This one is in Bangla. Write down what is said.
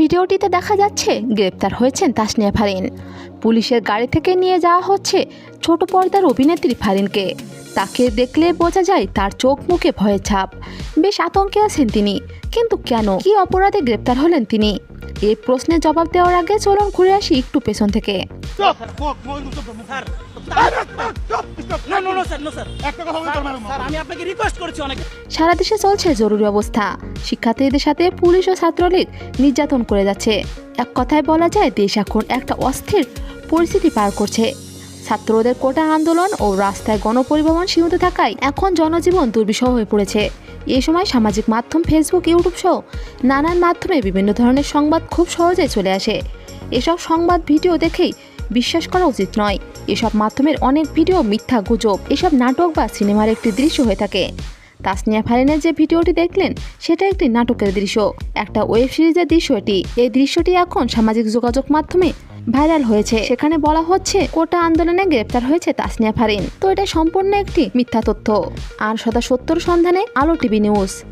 ভিডিওটিতে দেখা যাচ্ছে গ্রেপ্তার হয়েছেন তাসনিয়া ফারিন। পুলিশের গাড়ি থেকে নিয়ে যাওয়া হচ্ছে ছোট পর্দার অভিনেত্রী ফারিনকে। তাকে দেখলে বোঝা যায় তার চোখ মুখে ভয়ের ছাপ। বেশ আতঙ্কে আছেন তিনি। কিন্তু কেন? কি অপরাধে গ্রেপ্তার হলেন তিনি? এই প্রশ্নের জবাব দেওয়ার আগে চলুন ঘুরে আসি একটু পেছন থেকে। সারা দেশে চলছে জরুরি অবস্থা। শিক্ষার্থীদের সাথে পুলিশ ও ছাত্রলীগ নির্যাতন করে যাচ্ছে। এক কথায় বলা যায় দেশ এখন একটা অস্থির পরিস্থিতি পার করছে। ছাত্রদের কোটা আন্দোলন ও রাস্তায় গণপরিবহন সীমিত থাকায় এখন জনজীবন দুর্বিষহ হয়ে পড়েছে। এই সময় সামাজিক মাধ্যম ফেসবুক ইউটিউব সহ নানান মাধ্যমে বিভিন্ন ধরনের সংবাদ খুব সহজেই চলে আসে। এসব সংবাদ ভিডিও দেখেই বিশ্বাস করা উচিত নয়। এসব মাধ্যমের অনেক ভিডিও মিথ্যা গুজব, এসব নাটক বা সিনেমার একটি দৃশ্য হয়ে থাকে। তাসনিয়া ফারিনের যে ভিডিওটি দেখলেন, সেটা একটি নাটকের দৃশ্য। একটা ওয়েব সিরিজের দৃশ্য এটি। এই দৃশ্যটি এখন সামাজিক যোগাযোগ মাধ্যমে ভাইরাল হয়েছে। সেখানে বলা হচ্ছে, কোটা আন্দোলনে গ্রেপ্তার হয়েছে তাসনিয়া ফারিন। তো এটা সম্পূর্ণ একটি মিথ্যা তথ্য। আর সদা সত্তর সন্ধানে আলো টিভি নিউজ।